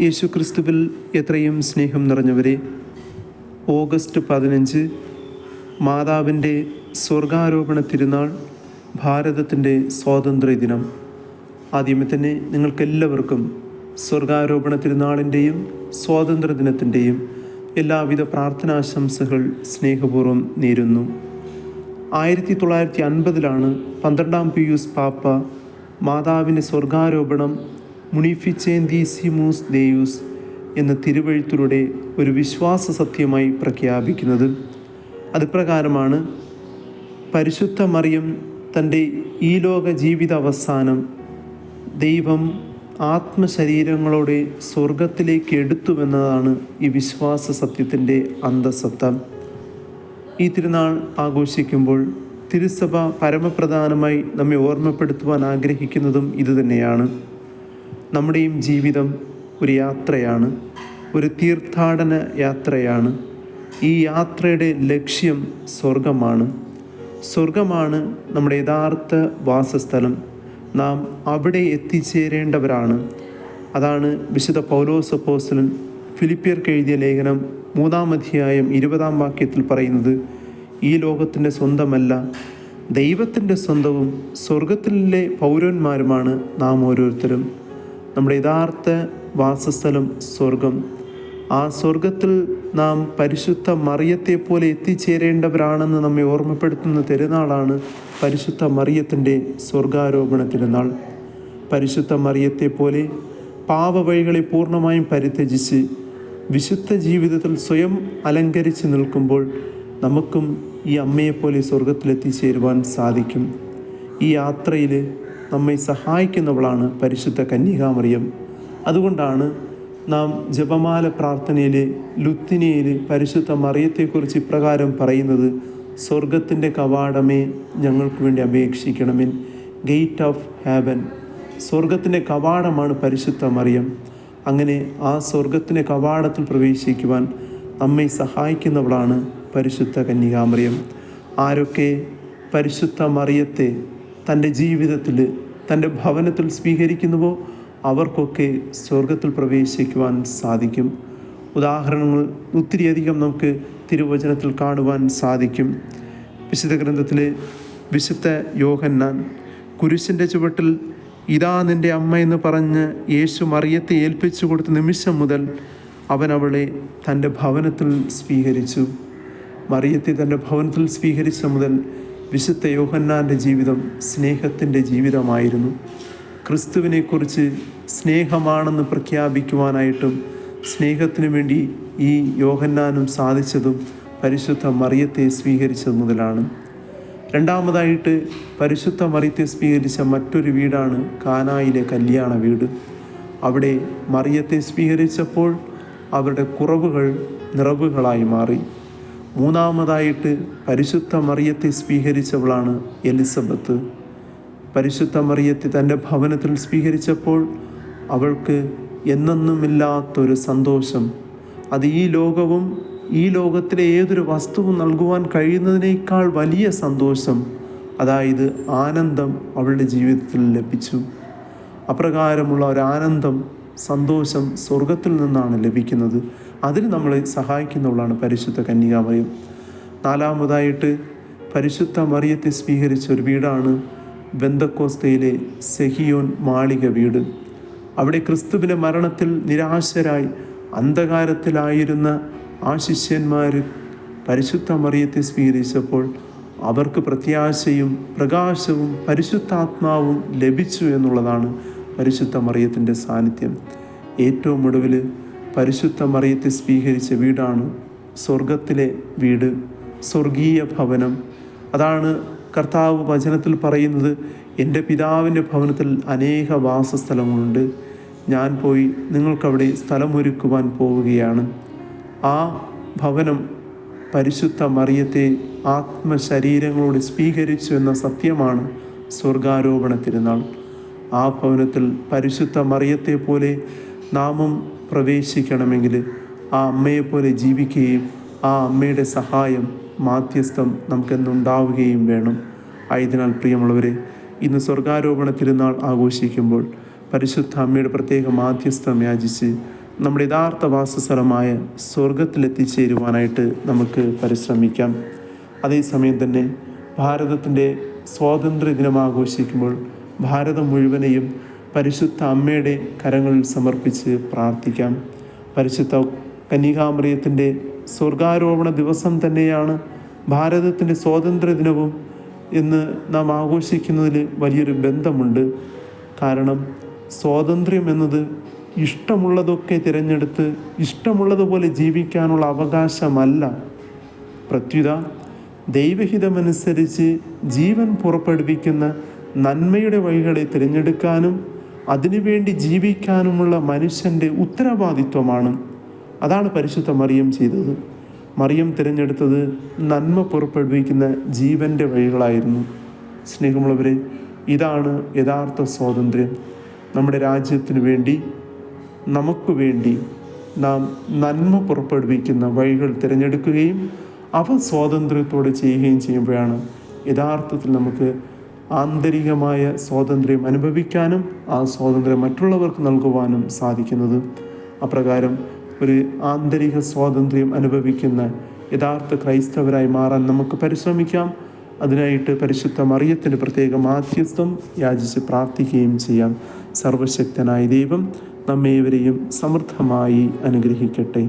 യേശുക്രിസ്തുവിൽ എത്രയും സ്നേഹം നിറഞ്ഞവരെ ഓഗസ്റ്റ് പതിനഞ്ച് മാതാവിന്റെ സ്വർഗാരോപണ തിരുനാൾ ഭാരതത്തിന്റെ സ്വാതന്ത്ര്യ ദിനം. ആദ്യമേ തന്നെ നിങ്ങൾക്കെല്ലാവർക്കും സ്വർഗാരോപണ തിരുനാളിന്റെയും സ്വാതന്ത്ര്യ ദിനത്തിന്റെയും എല്ലാവിധ പ്രാർത്ഥനാശംസകൾ സ്നേഹപൂർവം നേരുന്നു. ആയിരത്തി തൊള്ളായിരത്തി അൻപതിലാണ് പന്ത്രണ്ടാം പിയൂസ് പാപ്പ മാതാവിന്റെ സ്വർഗാരോപണം മുണിഫിച്ചേന്തീസിമൂസ് ദേയൂസ് എന്ന തിരുവഴുത്തിലൂടെ ഒരു വിശ്വാസ സത്യമായി പ്രഖ്യാപിക്കുന്നത് അത് പ്രകാരമാണ്. പരിശുദ്ധ മറിയം തന്റെ ഈ ലോക ജീവിത അവസാനം ദൈവം ആത്മശരീരങ്ങളോടെ സ്വർഗത്തിലേക്ക് എടുത്തുവെന്നതാണ് ഈ വിശ്വാസ സത്യത്തിന്റെ അന്തസത്ത. ഈ തിരുനാൾ ആഘോഷിക്കുമ്പോൾ തിരുസഭ പരമപ്രധാനമായി നമ്മെ ഓർമ്മപ്പെടുത്തുവാൻ ആഗ്രഹിക്കുന്നതും ഇതുതന്നെയാണ്. നമ്മുടെയും ജീവിതം ഒരു യാത്രയാണ് ഒരു തീർത്ഥാടന യാത്രയാണ്. ഈ യാത്രയുടെ ലക്ഷ്യം സ്വർഗമാണ് സ്വർഗമാണ് നമ്മുടെ യഥാർത്ഥ വാസസ്ഥലം. നാം അവിടെ എത്തിച്ചേരേണ്ടവരാണ്. അതാണ് വിശുദ്ധ പൗലോസ് അപ്പോസ്തലൻ ഫിലിപ്പിയർക്ക് എഴുതിയ ലേഖനം മൂന്നാം അധ്യായം ഇരുപതാം വാക്യത്തിൽ പറയുന്നത് ഈ ലോകത്തിന്റെ സ്വന്തമല്ല ദൈവത്തിന്റെ സ്വന്തവും സ്വർഗത്തിലെ പൗരന്മാരുമാണ് നാം ഓരോരുത്തരും. നമ്മുടെ യഥാർത്ഥ വാസസ്ഥലം സ്വർഗം. ആ സ്വർഗത്തിൽ നാം പരിശുദ്ധ മറിയത്തെ പോലെ എത്തിച്ചേരേണ്ടവരാണെന്ന് നമ്മെ ഓർമ്മപ്പെടുത്തുന്ന തിരുനാളാണ് പരിശുദ്ധ മറിയത്തിന്റെ സ്വർഗാരോപണ തിരുനാൾ പരിശുദ്ധ മറിയത്തെ പോലെ പാപവഴികളെ പൂർണമായും പരിത്യജിച്ച് വിശുദ്ധ ജീവിതത്തിൽ സ്വയം അലങ്കരിച്ച് നിൽക്കുമ്പോൾ നമുക്കും ഈ അമ്മയെപ്പോലെ സ്വർഗത്തിലെത്തിച്ചേരുവാൻ സാധിക്കും. ഈ യാത്രയിൽ നമ്മെ സഹായിക്കുന്നവളാണ് പരിശുദ്ധ കന്യകാമറിയം. അതുകൊണ്ടാണ് നാം ജപമാല പ്രാർത്ഥനയിൽ ലുത്തിനിയിൽ പരിശുദ്ധ മറിയത്തെക്കുറിച്ച് ഇപ്രകാരം പറയുന്നത് സ്വർഗത്തിന്റെ കവാടമേ ഞങ്ങൾക്ക് വേണ്ടി അപേക്ഷിക്കണമെൻ ഗേറ്റ് ഓഫ് ഹാവൻ. സ്വർഗത്തിന്റെ കവാടമാണ് പരിശുദ്ധ മറിയം. അങ്ങനെ ആ സ്വർഗത്തിന്റെ കവാടത്തിൽ പ്രവേശിക്കുവാൻ നമ്മെ സഹായിക്കുന്നവളാണ് പരിശുദ്ധ കന്യകാമറിയം. ആരൊക്കെ പരിശുദ്ധ മറിയത്തെ തന്റെ ജീവിതത്തിൽ തന്റെ ഭവനത്തിൽ സ്വീകരിക്കുന്നുവോ അവർക്കൊക്കെ സ്വർഗത്തിൽ പ്രവേശിക്കുവാൻ സാധിക്കും. ഉദാഹരണങ്ങൾ ഒത്തിരിയധികം നമുക്ക് തിരുവചനത്തിൽ കാണുവാൻ സാധിക്കും. വിശുദ്ധ ഗ്രന്ഥത്തിലെ വിശുദ്ധ യോഹന്നാൻ കുരിശിന്റെ ചുവട്ടിൽ ഇതാ നിന്റെ അമ്മ എന്ന് പറഞ്ഞ് യേശു മറിയത്തെ ഏൽപ്പിച്ചു കൊടുത്ത നിമിഷം മുതൽ അവൻ അവളെ തന്റെ ഭവനത്തിൽ സ്വീകരിച്ചു. മറിയത്തെ തന്റെ ഭവനത്തിൽ സ്വീകരിച്ച മുതൽ വിശുദ്ധ യോഹന്നാന്റെ ജീവിതം സ്നേഹത്തിന്റെ ജീവിതമായിരുന്നു. ക്രിസ്തുവിനെക്കുറിച്ച് സ്നേഹമാണെന്ന് പ്രഖ്യാപിക്കുവാനായിട്ടും സ്നേഹത്തിനു വേണ്ടി ഈ യോഹന്നാനും സാധിച്ചതും പരിശുദ്ധ മറിയത്തെ സ്വീകരിച്ചത് മുതലാണ്. രണ്ടാമതായിട്ട് പരിശുദ്ധ മറിയത്തെ സ്വീകരിച്ച മറ്റൊരു വീടാണ് കാനായിലെ കല്യാണ വീട്. അവിടെ മറിയത്തെ സ്വീകരിച്ചപ്പോൾ അവരുടെ കുറവുകൾ നിറവുകളായി മാറി. മൂന്നാമതായിട്ട് പരിശുദ്ധ മറിയത്തെ സ്വീകരിച്ചവളാണ് എലിസബത്ത്. പരിശുദ്ധ മറിയത്തെ തന്റെ ഭവനത്തിൽ സ്വീകരിച്ചപ്പോൾ അവൾക്ക് എന്നെന്നുമില്ലാത്തൊരു സന്തോഷം. അത് ഈ ലോകവും ഈ ലോകത്തിലെ ഏതൊരു വസ്തുവും നൽകുവാൻ കഴിയുന്നതിനേക്കാൾ വലിയ സന്തോഷം. അതായത് ആനന്ദം അവളുടെ ജീവിതത്തിൽ ലഭിച്ചു. അപ്രകാരമുള്ള ഒരു ആനന്ദം സന്തോഷം സ്വർഗത്തിൽ നിന്നാണ് ലഭിക്കുന്നത്. അതിന് നമ്മളെ സഹായിക്കുന്നവളാണ് പരിശുദ്ധ കന്യകാമറിയം. നാലാമതായിട്ട് പരിശുദ്ധ മറിയത്തെ സ്വീകരിച്ച ഒരു വീടാണ് ബന്ധക്കോസ്തയിലെ സെഹിയോൻ മാളിക വീട്. അവിടെ ക്രിസ്തുവിന്റെ മരണത്തിൽ നിരാശരായി അന്ധകാരത്തിലായിരുന്ന ആ ശിഷ്യന്മാർ പരിശുദ്ധ മറിയത്തെ സ്വീകരിച്ചപ്പോൾ അവർക്ക് പ്രത്യാശയും പ്രകാശവും പരിശുദ്ധാത്മാവും ലഭിച്ചു എന്നുള്ളതാണ് പരിശുദ്ധ മറിയത്തിന്റെ സാന്നിധ്യം. ഏറ്റവും ഒടുവിൽ പരിശുദ്ധ മറിയത്തെ സ്വീകരിച്ച വീടാണ് സ്വർഗത്തിലെ വീട് സ്വർഗീയ ഭവനം. അതാണ് കർത്താവ് വചനത്തിൽ പറയുന്നത് എന്റെ പിതാവിന്റെ ഭവനത്തിൽ അനേക വാസസ്ഥലങ്ങളുണ്ട്. ഞാൻ പോയി നിങ്ങൾക്കവിടെ സ്ഥലമൊരുക്കുവാൻ പോവുകയാണ്. ആ ഭവനം പരിശുദ്ധ മറിയത്തെ ആത്മശരീരങ്ങളോട് സ്വീകരിച്ചു എന്ന സത്യമാണ് സ്വർഗാരോപണ തിരുനാൾ. ആ ഭവനത്തിൽ പരിശുദ്ധ മറിയത്തെ പോലെ നാമും പ്രവേശിക്കണമെങ്കിൽ ആ അമ്മയെപ്പോലെ ജീവിക്കുകയും ആ അമ്മയുടെ സഹായം മാധ്യസ്ഥം നമുക്കെന്നുണ്ടാവുകയും വേണം. ആയതിനാൽ പ്രിയമുള്ളവരെ ഇന്ന് സ്വർഗാരോപണ തിരുനാൾ ആഘോഷിക്കുമ്പോൾ പരിശുദ്ധ അമ്മയുടെ പ്രത്യേക മാധ്യസ്ഥം യാചിച്ച് നമ്മുടെ യഥാർത്ഥ വാസസ്ഥലമായ സ്വർഗത്തിലെത്തിച്ചേരുവാനായിട്ട് നമുക്ക് പരിശ്രമിക്കാം. അതേസമയം തന്നെ ഭാരതത്തിന്റെ സ്വാതന്ത്ര്യ ദിനം ആഘോഷിക്കുമ്പോൾ ഭാരതം മുഴുവനെയും പരിശുദ്ധ അമ്മയുടെ കരങ്ങളിൽ സമർപ്പിച്ച് പ്രാർത്ഥിക്കാം. പരിശുദ്ധ കന്യകാമറിയത്തിന്റെ സ്വർഗാരോപണ ദിവസം തന്നെയാണ് ഭാരതത്തിന്റെ സ്വാതന്ത്ര്യ ദിനവും എന്ന് നാം ആഘോഷിക്കുന്നതിൽ വലിയൊരു ബന്ധമുണ്ട്. കാരണം സ്വാതന്ത്ര്യം എന്നത് ഇഷ്ടമുള്ളതൊക്കെ തിരഞ്ഞെടുത്ത് ഇഷ്ടമുള്ളതുപോലെ ജീവിക്കാനുള്ള അവകാശമല്ല. പ്രത്യുത ദൈവഹിതമനുസരിച്ച് ജീവൻ പുറപ്പെടുവിക്കുന്ന നന്മയുടെ വഴികളെ തിരഞ്ഞെടുക്കാനും അതിനുവേണ്ടി ജീവിക്കാനുമുള്ള മനുഷ്യന്റെ ഉത്തരവാദിത്വമാണ്. അതാണ് പരിശുദ്ധ മറിയം ചെയ്തത്. മറിയം തിരഞ്ഞെടുത്തത് നന്മ പുറപ്പെടുവിക്കുന്ന ജീവന്റെ വഴികളായിരുന്നു. സ്നേഹമുള്ളവരെ ഇതാണ് യഥാർത്ഥ സ്വാതന്ത്ര്യം. നമ്മുടെ രാജ്യത്തിന് വേണ്ടി നമുക്ക് വേണ്ടി നാം നന്മ പുറപ്പെടുവിക്കുന്ന വഴികൾ തിരഞ്ഞെടുക്കുകയും അവ സ്വാതന്ത്ര്യത്തോടെ ചെയ്യുകയും ചെയ്യുമ്പോഴാണ് യഥാർത്ഥത്തിൽ നമുക്ക് ആന്തരികമായ സ്വാതന്ത്ര്യം അനുഭവിക്കാനും ആ സ്വാതന്ത്ര്യം മറ്റുള്ളവർക്ക് നൽകുവാനും സാധിക്കുന്നത്. അപ്രകാരം ഒരു ആന്തരിക സ്വാതന്ത്ര്യം അനുഭവിക്കുന്ന യഥാർത്ഥ ക്രൈസ്തവരായി മാറാൻ നമുക്ക് പരിശ്രമിക്കാം. അതിനായിട്ട് പരിശുദ്ധ മറിയത്തിന് പ്രത്യേക മാധ്യസ്ഥം യാചിച്ച് പ്രാർത്ഥിക്കുകയും ചെയ്യാം. സർവശക്തനായ ദൈവം നമ്മേവരെയും സമൃദ്ധമായി അനുഗ്രഹിക്കട്ടെ.